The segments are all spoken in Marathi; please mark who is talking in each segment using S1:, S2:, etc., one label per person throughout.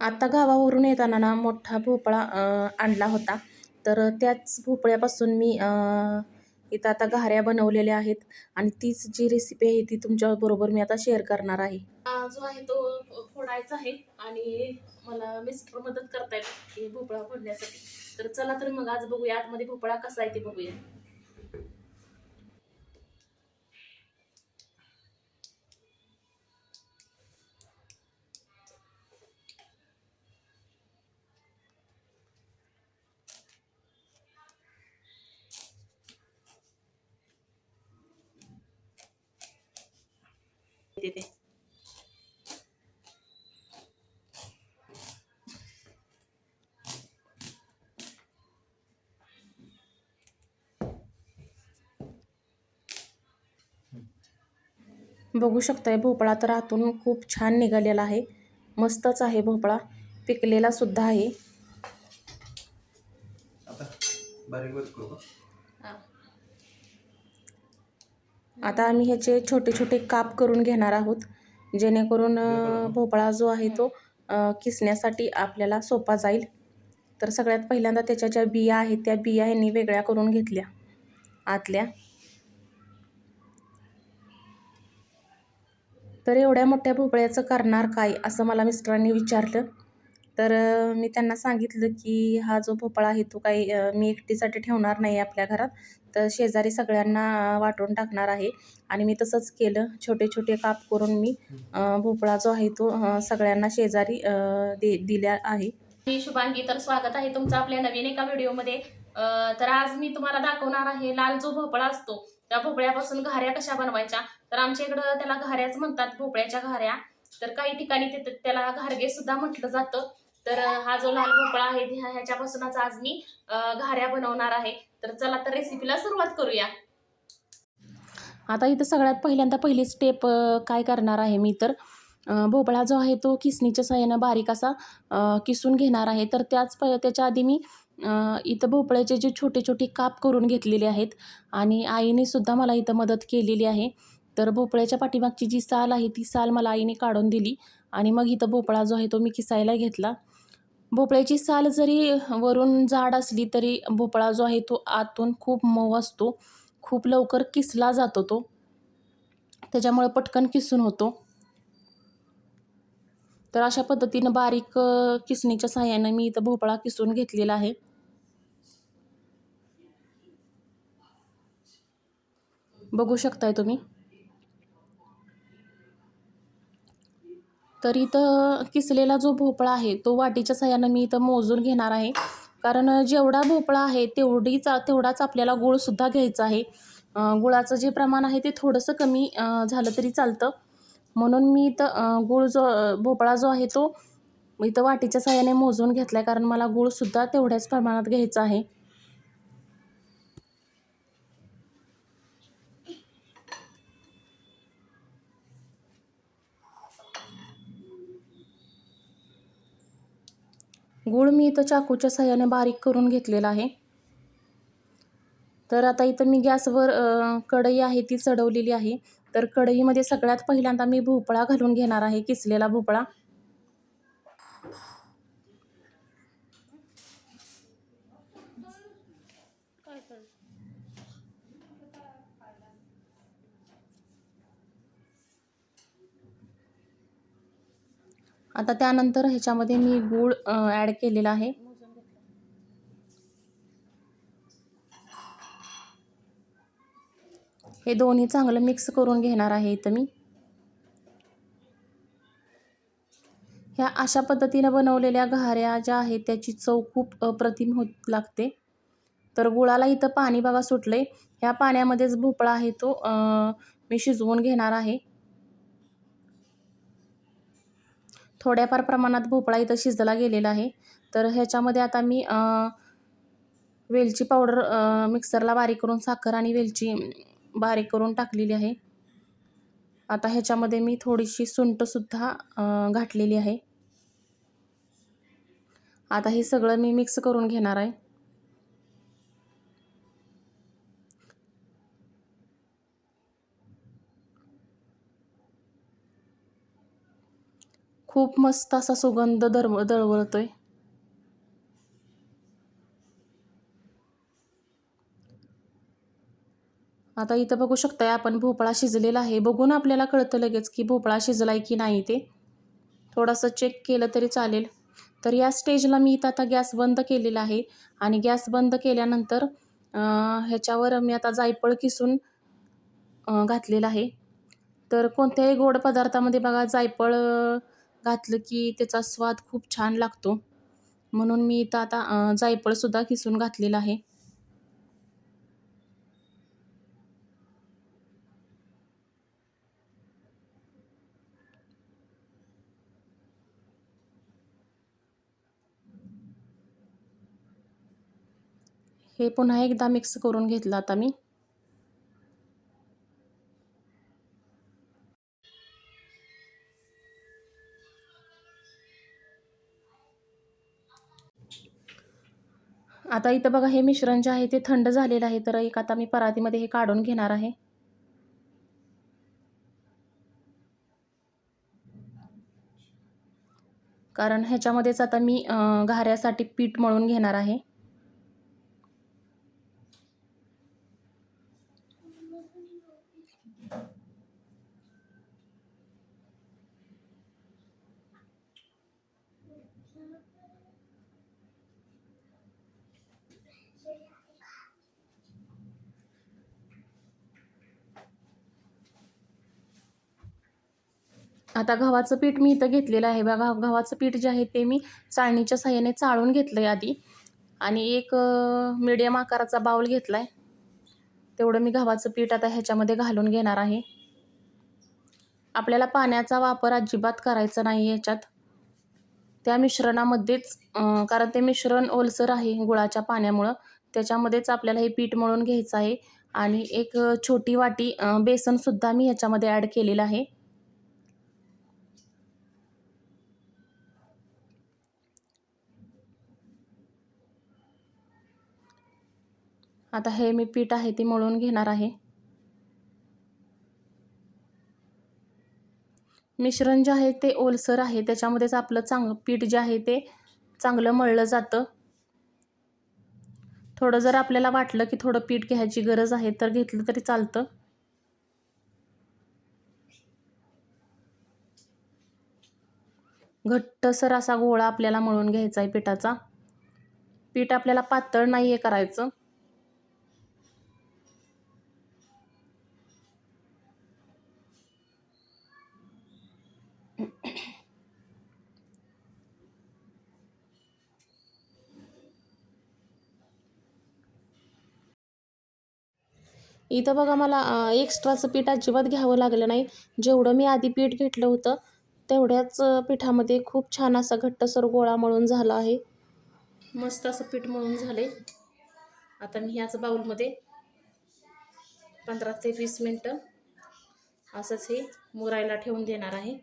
S1: आता गावावरून येताना ना मोठा भोपळा आणला होता. तर त्याच भोपळ्यापासून मी इथं आता घाऱ्या बनवलेल्या आहेत आणि तीच जी रेसिपी आहे ती तुमच्याबरोबर मी आता शेअर करणार आहे. हा जो आहे तो फोडायचा आहे आणि मला मिस्टर मदत करतायत भोपळा फोडण्यासाठी. तर चला तर मग आज बघूया आतमध्ये भोपळा कसा आहे ते बघूया. तिथे बघू शकताय भोपळा तर आतून खूप छान निघालेला आहे. मस्तच आहे भोपळा. पिकलेला सुद्धा आहे.
S2: आता
S1: आम्ही ह्याचे छोटे छोटे काप करून घेणार आहोत. जेणेकरून भोपळा जो आहे तो किसण्यासाठी आपल्याला सोपा जाईल. तर सगळ्यात पहिल्यांदा त्याच्या ज्या बिया आहेत त्या बिया ह्यांनी वेगळ्या करून घेतल्या. आतल्या. तर एवढ्या मोठ्या भोपळ्याचं करणार काय असं मला मिस्टरांनी विचारलं. तर मी त्यांना सांगितलं की हा जो भोपळा आहे तो काही मी एकटीसाठी ठेवणार नाही आपल्या घरात. तर शेजारी सगळ्यांना वाटून टाकणार आहे. आणि मी तसंच केलं. छोटे छोटे काप करून मी भोपळा जो आहे तो सगळ्यांना शेजारी दे दिल्या आहे.
S3: मी शुभांगी. तर स्वागत आहे तुमचं आपल्या नवीन एका व्हिडिओमध्ये. तर आज मी तुम्हाला दाखवणार आहे लाल जो भोपळा असतो त्या भोपळ्यापासून घाऱ्या कशा बनवायच्या? तर आमच्या इकडं त्याला घाऱ्याच म्हणतात भोपळ्याच्या घाऱ्या. तर काही ठिकाणी त्याला घारगे सुद्धा म्हटलं जातं. तर हा जो लाल भोपळा आहे ह्याच्यापासूनच आज मी घाऱ्या बनवणार आहे. तर चला तर रेसिपीला सुरुवात करूया.
S1: आता इथं सगळ्यात पहिल्यांदा पहिली स्टेप काय करणार आहे मी तर भोपळा जो आहे तो किसणीच्या सहाय्यानं बारीक असा किसून घेणार आहे. तर त्याच प त्याच्या आधी मी इथं भोपळ्याचे जे छोटे छोटे काप करून घेतलेले आहेत आणि आईने सुद्धा मला इथं मदत केलेली आहे. तर भोपळ्याच्या पाठीमागची जी साल आहे ती साल मला आईने काढून दिली. आणि मग इथं भोपळा जो आहे तो मी किसायला घेतला. भोपळ्याची साल जरी वरून जाड असली तरी भोपळा जो आहे तो आतून खूप मऊ असतो. खूप लवकर किसला जातो तो. त्याच्यामुळे पटकन किसून होतो. तर अशा पद्धतीनं बारीक किसणीच्या साह्यानं मी इथं भोपळा किसून घेतलेला आहे. बघू शकताय तुम्ही? तर इथं किसलेला जो भोपळा आहे तो वाटीच्या साह्यानं मी इथं मोजून घेणार आहे. कारण जेवढा भोपळा आहे तेवढीचा तेवढाच आपल्याला गुळसुद्धा घ्यायचा आहे. गुळाचं जे प्रमाण आहे ते थोडंसं कमी झालं तरी चालतं. म्हणून मी इथं गुळ गूळ जो भोपळा जो आहे तो इथं वाटीच्या सहाय्याने मोजून घेतला आहे कारण मला गुळसुद्धा तेवढ्याच प्रमाणात घ्यायचा आहे. गूळ मी इथं चाकूच्या सहाय्याने बारीक करून घेतलेला आहे. तर आता इथं मी गॅसवर कढई आहे ती चढवलेली आहे. तर कढईमध्ये सगळ्यात पहिल्यांदा मी भोपळा घालून घेणार आहे किसलेला भोपळा. आता त्यानंतर ह्याच्यामध्ये मी गूळ ॲड केलेला आहे. हे दोन्ही चांगलं मिक्स करून घेणार आहे इथं मी. ह्या अशा पद्धतीनं बनवलेल्या घाऱ्या ज्या आहेत त्याची चव खूप अप्रतिम होत लागते. तर गुळाला इथं पाणी बघा सुटलंय. ह्या पाण्यामध्येच भोपळा आहे तो मी शिजवून घेणार आहे. थोड्याफार प्रमाणात भोपळा इथं शिजला गेलेला आहे. तर ह्याच्यामध्ये आता मी वेलची पावडर मिक्सरला बारीक करून साखर आणि वेलची बारीक करून टाकलेली आहे. आता ह्याच्यामध्ये मी थोडीशी सुंठसुद्धा घातलेली आहे. आता हे सगळं मी मिक्स करून घेणार आहे. खूप मस्त असा सुगंध दरव दळवळतोय आता इथं बघू शकताय आपण भोपळा शिजलेला आहे. बघून आपल्याला कळतं लगेच की भोपळा शिजलाय की नाही ते. थोडंसं चेक केलं तरी चालेल. तर या स्टेजला मी इथं आता गॅस बंद केलेला आहे. आणि गॅस बंद केल्यानंतर ह्याच्यावर मी आता जायफळ किसून घातलेलं आहे. तर कोणत्याही गोड पदार्थामध्ये बघा जायफळ घातलं की त्याचा स्वाद खूप छान लागतो. म्हणून मी इथं आता जायफळसुद्धा किसून घातलेलं आहे. हे पुन्हा एकदा मिक्स करून घेतलं आता मी. आता इथं बघा हे मिश्रण जे आहे ते थंड झालेलं आहे. तर एक आता मी परातीमध्ये हे काढून घेणार आहे. कारण ह्याच्यामध्येच आता मी घाऱ्यासाठी पीठ मळून घेणार आहे. आता गव्हाचं पीठ मी इथं घेतलेलं आहे. बघा गव्हाचं पीठ जे आहे ते मी चाळणीच्या साह्याने चाळून घेतलं आहे आधी. आणि एक मीडियम आकाराचा बाऊल घेतला आहे तेवढं मी गव्हाचं पीठ आता ह्याच्यामध्ये घालून घेणार आहे. आपल्याला पाण्याचा वापर अजिबात करायचा नाही ह्याच्यात. त्या मिश्रणामध्येच कारण ते मिश्रण ओलसर आहे गुळाच्या पाण्यामुळं. त्याच्यामध्येच आपल्याला हे पीठ मळून घ्यायचं आहे. आणि एक छोटी वाटी बेसनसुद्धा मी ह्याच्यामध्ये ॲड केलेलं आहे. आता हे मी पीठ आहे ते मळून घेणार आहे. मिश्रण जे आहे ते ओलसर आहे त्याच्यामध्येच आपलं चांग पीठ जे आहे ते चांगलं मळलं जातं. थोडं जर आपल्याला वाटलं की थोडं पीठ घ्यायची गरज आहे तर घेतलं तरी चालतं. घट्टसर असा गोळा आपल्याला मळून घ्यायचा आहे पिठाचा. पीठ आपल्याला पातळ नाही आहे करायचं. इथं बघा मला एक्स्ट्राचं पीठ अजिबात घ्यावं लागलं नाही. जेवढं मी आधी पीठ घेतलं होतं तेवढ्याच पिठामध्ये खूप छान असा घट्टसर गोळा मळून झाला आहे. मस्त असं पीठ मळून झाले आता मी ह्याच बाऊलमध्ये पंधरा ते वीस मिनटं असंच हे मुरायला ठेवून देणार आहे.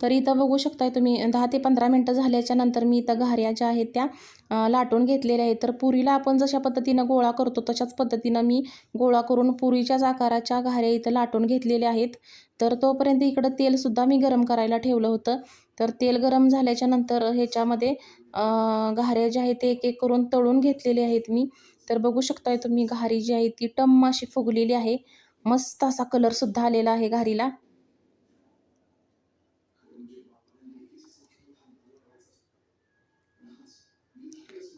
S1: तर इथं बघू शकताय तुम्ही दहा ते पंधरा मिनटं झाल्याच्यानंतर मी इथं घाऱ्या ज्या आहेत त्या लाटून घेतलेल्या आहेत. तर पुरीला आपण जशा पद्धतीनं गोळा करतो तशाच पद्धतीनं मी गोळा करून पुरीच्याच आकाराच्या घाऱ्या इथं लाटून घेतलेल्या आहेत. तर तोपर्यंत इकडं तेलसुद्धा मी गरम करायला ठेवलं होतं. तर तेल गरम झाल्याच्यानंतर ह्याच्यामध्ये घाऱ्या ज्या आहेत ते एक एक करून तळून घेतलेले आहेत मी. तर बघू शकताय तुम्ही घारी जी आहे ती टम्म अशी फुगलेली आहे. मस्त असा कलरसुद्धा आलेला आहे घारीला.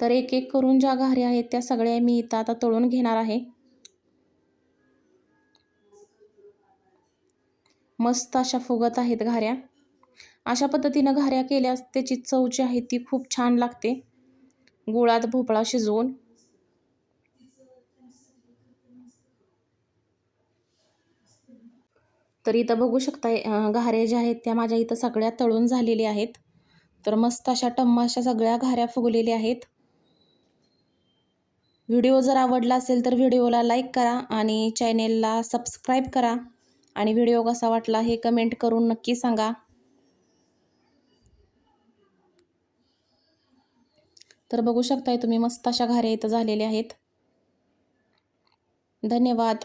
S1: तर एक एक करून ज्या घाऱ्या आहेत त्या सगळ्या मी इथं आता तळून घेणार आहे. मस्त अशा फुगत आहेत घाऱ्या. अशा पद्धतीनं घाऱ्या केल्यास त्याची चव जी आहे ती खूप छान लागते. गुळात भोपळा शिजवून. तर इथं बघू शकता घाऱ्या ज्या आहेत त्या माझ्या इथं सगळ्या तळून झालेल्या आहेत. तर मस्त अशा टम्मा अशा सगळ्या घाऱ्या फुगलेल्या आहेत. व्हिडिओ जर आवडला असेल तर व्हिडिओला लाईक करा आणि चॅनेलला सबस्क्राईब करा. आणि व्हिडिओ कसा वाटला हे कमेंट करून नक्की सांगा. तर बघू शकताय तुम्ही मस्त अशा घाऱ्या इथं झालेल्या आहेत. धन्यवाद.